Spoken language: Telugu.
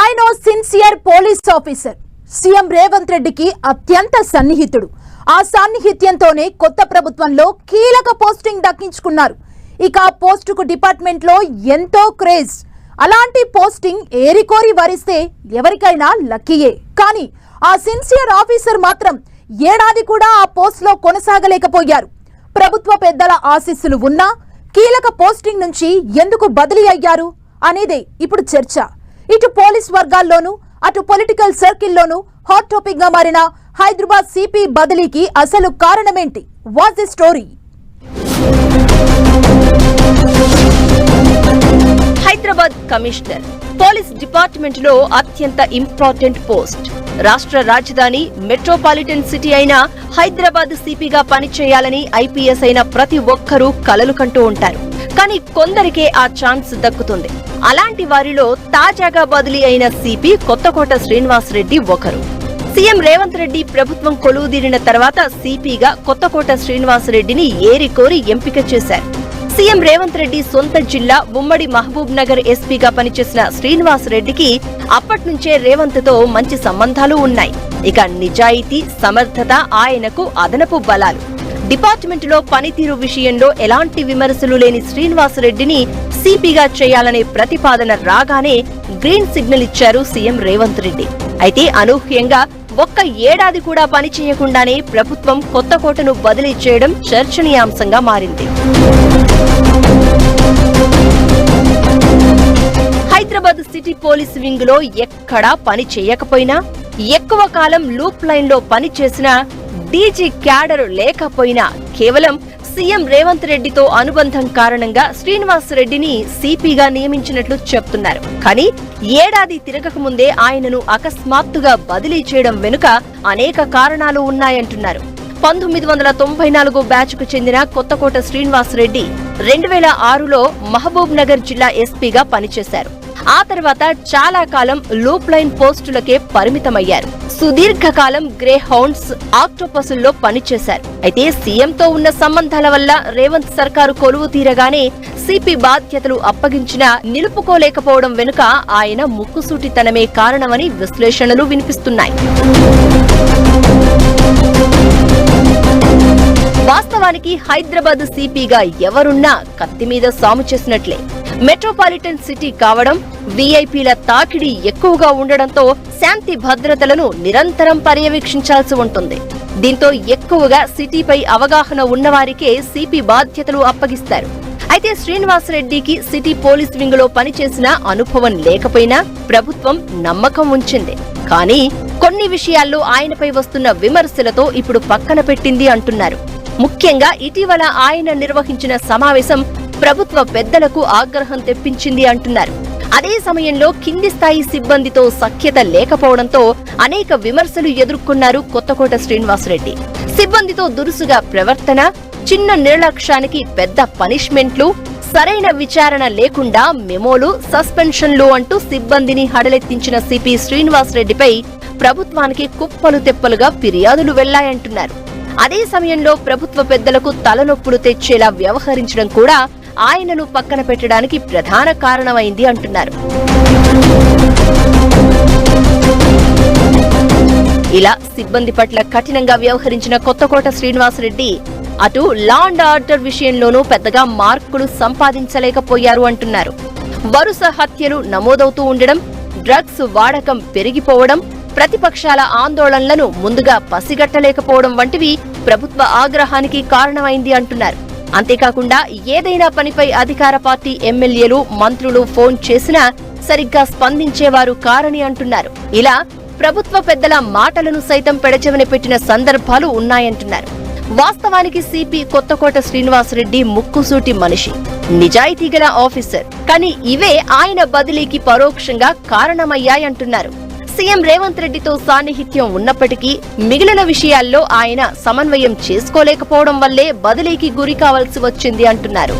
ఆయన sincere police officer. CM Revanth రెడ్డికి అత్యంత సన్నిహితుడు. ఆ సాన్నిహిత్యంతోనే కొత్త ప్రభుత్వంలో కీలక పోస్టింగ్ దక్కించుకున్నారు. ఇక ఆ పోస్టుకు డిపార్ట్మెంట్లో ఎంతో క్రేజ్. అలాంటి పోస్టింగ్ ఏరికోరి వరిస్తే ఎవరికైనా లక్కీయే. కానీ ఆ సిన్సియర్ ఆఫీసర్ మాత్రం ఏడాది కూడా ఆ పోస్ట్లో కొనసాగలేకపోయారు. ప్రభుత్వ పెద్దల ఆశీస్సులు ఉన్నా కీలక పోస్టింగ్ నుంచి ఎందుకు బదిలీ అయ్యారు అనేదే ఇప్పుడు చర్చ. ఇటు పోలీస్ వర్గాల్లోనూ అటు పొలిటికల్ సర్కిల్లోనూ హాట్ టాపిక్గా మారిన హైదరాబాద్ సిపి బదిలీకి అసలు కారణమేంటి? Was the story Hyderabad commissioner police డిపార్ట్మెంట్లో అత్యంత ఇంపార్టెంట్ పోస్ట్. రాష్ట్ర రాజధాని మెట్రోపాలిటన్ సిటీ అయిన హైదరాబాద్ సిపిగా పనిచేయాలని ఐపీఎస్ అయిన ప్రతి ఒక్కరూ కలలు కంటూ ఉంటారు. కానీ కొందరికే ఆ ఛాన్స్ దక్కుతుంది. అలాంటి వారిలో తాజాగా బదిలీ అయిన సిపి కొత్తకోట శ్రీనివాసరెడ్డి ఒకరు. సీఎం రేవంత్ రెడ్డి ప్రభుత్వం కొలువుదీరిన తర్వాత సిపిగా కొత్తకోట శ్రీనివాసరెడ్డిని ఏరికోరి ఎంపిక చేశారు. సీఎం రేవంత్ రెడ్డి సొంత జిల్లా ఉమ్మడి మహబూబ్ నగర్ ఎస్పీగా పనిచేసిన శ్రీనివాస్ రెడ్డికి అప్పట్నుంచే రేవంత్తో మంచి సంబంధాలు ఉన్నాయి. ఇక నిజాయితీ సమర్థత ఆయనకు అదనపు బలాలు. డిపార్ట్మెంట్లో పనితీరు విషయంలో ఎలాంటి విమర్శలు లేని శ్రీనివాస్ రెడ్డిని సిపిగా చేయాలనే ప్రతిపాదన రాగానే గ్రీన్ సిగ్నల్ ఇచ్చారు సీఎం రేవంత్ రెడ్డి. అయితే అనూహ్యంగా ఒక్క ఏడాది కూడా పని చేయకుండానే ప్రభుత్వం కొత్త కోటను బదిలీ చేయడం చర్చనీయాంశంగా మారింది. హైదరాబాద్ సిటీ పోలీస్ వింగ్లో ఎక్కడా పని చేయకపోయినా ఎక్కువ కాలం లూప్ లైన్లో పని చేసిన డీజీ క్యాడర్ లేకపోయినా కేవలం సీఎం రేవంత్ రెడ్డితో అనుబంధం కారణంగా శ్రీనివాస్ రెడ్డిని సిపిగా నియమించినట్లు చెప్తున్నారు. కానీ ఏడాది తిరగక ముందే ఆయనను అకస్మాత్తుగా బదిలీ చేయడం వెనుక అనేక కారణాలు ఉన్నాయంటున్నారు. పంతొమ్మిది వందల తొంభై నాలుగు బ్యాచ్కు చెందిన కొత్తకోట శ్రీనివాస్ రెడ్డి రెండు వేల ఆరులో మహబూబ్ నగర్ జిల్లా ఎస్పీగా పనిచేశారు. ఆ తర్వాత చాలా కాలం లూప్ లైన్ పోస్టులకే పరిమితమయ్యారు. సుదీర్ఘకాలం గ్రే హౌండ్స్ ఆక్టోపసుల్లో పనిచేశారు. అయితే సీఎంతో ఉన్న సంబంధాల వల్ల రేవంత్ సర్కారు కొలువు తీరగానే సిపి బాధ్యతలు అప్పగించినా నిలుపుకోలేకపోవడం వెనుక ఆయన ముక్కుసూటితనమే కారణమని విశ్లేషణలు వినిపిస్తున్నాయి. వాస్తవానికి హైదరాబాద్ సిపిగా ఎవరున్నా కత్తి మీద సాము చేసినట్లే. మెట్రోపాలిటన్ సిటీ కావడం వీఐపీల తాకిడి ఎక్కువగా ఉండడంతో శాంతి భద్రతలను నిరంతరం పర్యవేక్షించాల్సి ఉంటుంది. దీంతో ఎక్కువగా సిటీపై అవగాహన ఉన్నవారికే సిపి బాధ్యతలు అప్పగిస్తారు. అయితే శ్రీనివాసరెడ్డికి సిటీ పోలీస్ వింగ్లో పనిచేసిన అనుభవం లేకపోయినా ప్రభుత్వం నమ్మకం ఉంచింది. కానీ కొన్ని విషయాల్లో ఆయనపై వస్తున్న విమర్శలతో ఇప్పుడు పక్కన పెట్టింది అంటున్నారు. ముఖ్యంగా ఇటీవల ఆయన నిర్వహించిన సమావేశం ప్రభుత్వ పెద్దలకు ఆగ్రహం తెప్పించింది అంటున్నారు. అదే సమయంలో కింది స్థాయి సిబ్బందితో సఖ్యత లేకపోవడంతో అనేక విమర్శలు ఎదుర్కొన్నారు కొత్తకోట శ్రీనివాసరెడ్డి. సిబ్బందితో దురుసుగా ప్రవర్తన చిన్న నిర్లక్ష్యానికి పెద్ద పనిష్మెంట్లు సరైన విచారణ లేకుండా మెమోలు సస్పెన్షన్లు అంటూ సిబ్బందిని హడలెత్తించిన సిపి శ్రీనివాసరెడ్డిపై ప్రభుత్వానికి కుప్పలు తెప్పలుగా ఫిర్యాదులు వెళ్ళాయంటున్నారు. అదే సమయంలో ప్రభుత్వ పెద్దలకు తలనొప్పులు తెచ్చేలా వ్యవహరించడం కూడా ఆయనను పక్కన పెట్టడానికి ప్రధాన కారణమైంది అంటున్నారు. ఇలా సిబ్బంది పట్ల కఠినంగా వ్యవహరించిన కొత్తకోట శ్రీనివాసరెడ్డి అటు లా అండ్ ఆర్డర్ విషయంలోనూ పెద్దగా మార్కులు సంపాదించలేకపోయారు అంటున్నారు. వరుస హత్యలు నమోదవుతూ ఉండడం డ్రగ్స్ వాడకం పెరిగిపోవడం ప్రతిపక్షాల ఆందోళనలను ముందుగా పసిగట్టలేకపోవడం వంటివి ప్రభుత్వ ఆగ్రహానికి కారణమైంది అంటున్నారు. అంతేకాకుండా ఏదైనా పనిపై అధికార పార్టీ ఎమ్మెల్యేలు మంత్రులు ఫోన్ చేసినా సరిగ్గా స్పందించేవారు కారని అంటున్నారు. ఇలా ప్రభుత్వ పెద్దల మాటలను సైతం పెడచెవిన పెట్టిన సందర్భాలు ఉన్నాయంటున్నారు. వాస్తవానికి సిపి కొత్తకోట శ్రీనివాసరెడ్డి ముక్కుసూటి మనిషి. నిజాయితీ గల ఆఫీసర్. కానీ ఇవే ఆయన బదిలీకి పరోక్షంగా కారణమయ్యాయంటున్నారు. సీఎం రేవంత్ రెడ్డితో సాన్నిహిత్యం ఉన్నప్పటికీ మిగిలిన విషయాల్లో ఆయన సమన్వయం చేసుకోలేకపోవడం వల్లే బదిలీకి గురి కావాల్సి వచ్చింది అంటున్నారు.